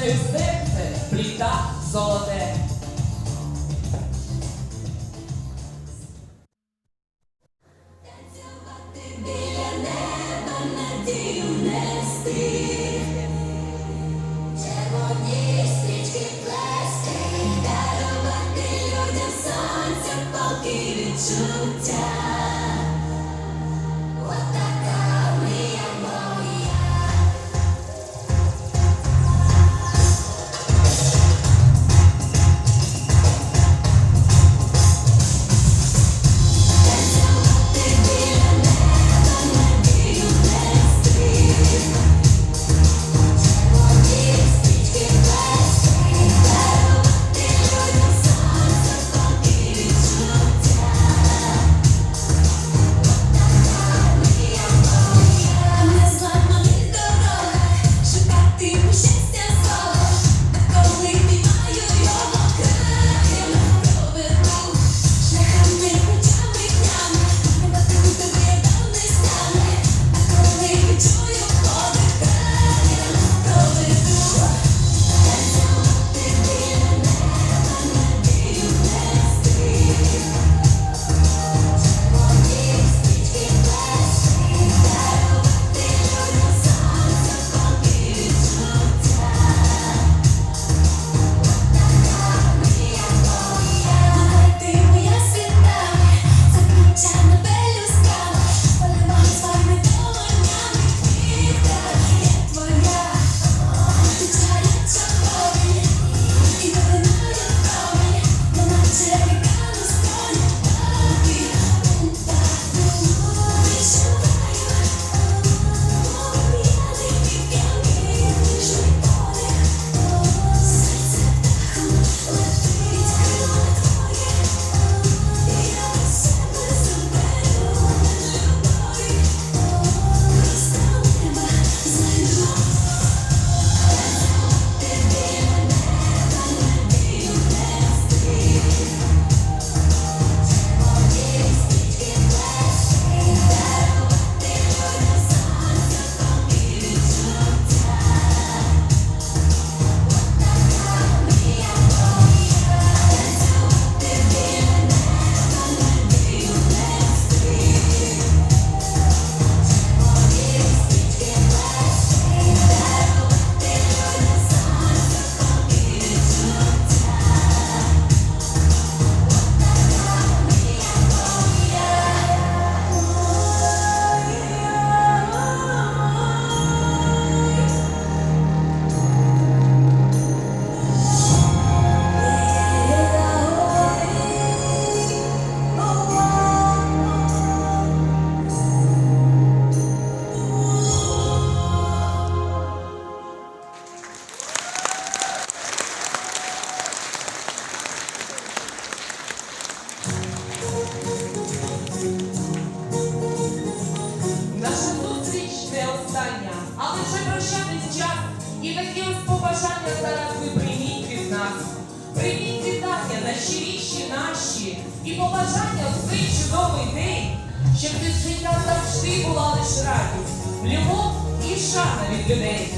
Це серце пліта золоте. Танцювати біля неба надію нести. Червоні стрічки плести, дарувати людям сонця, полки відчуття. прощання, але вже прощатись час. І такі ось побажання зараз ви прийміть від нас. Прийміть вітання на щиріші наші і побажання в цей чудовий день, щоб ти життя завжди була лиш радість, любов і шана від людей.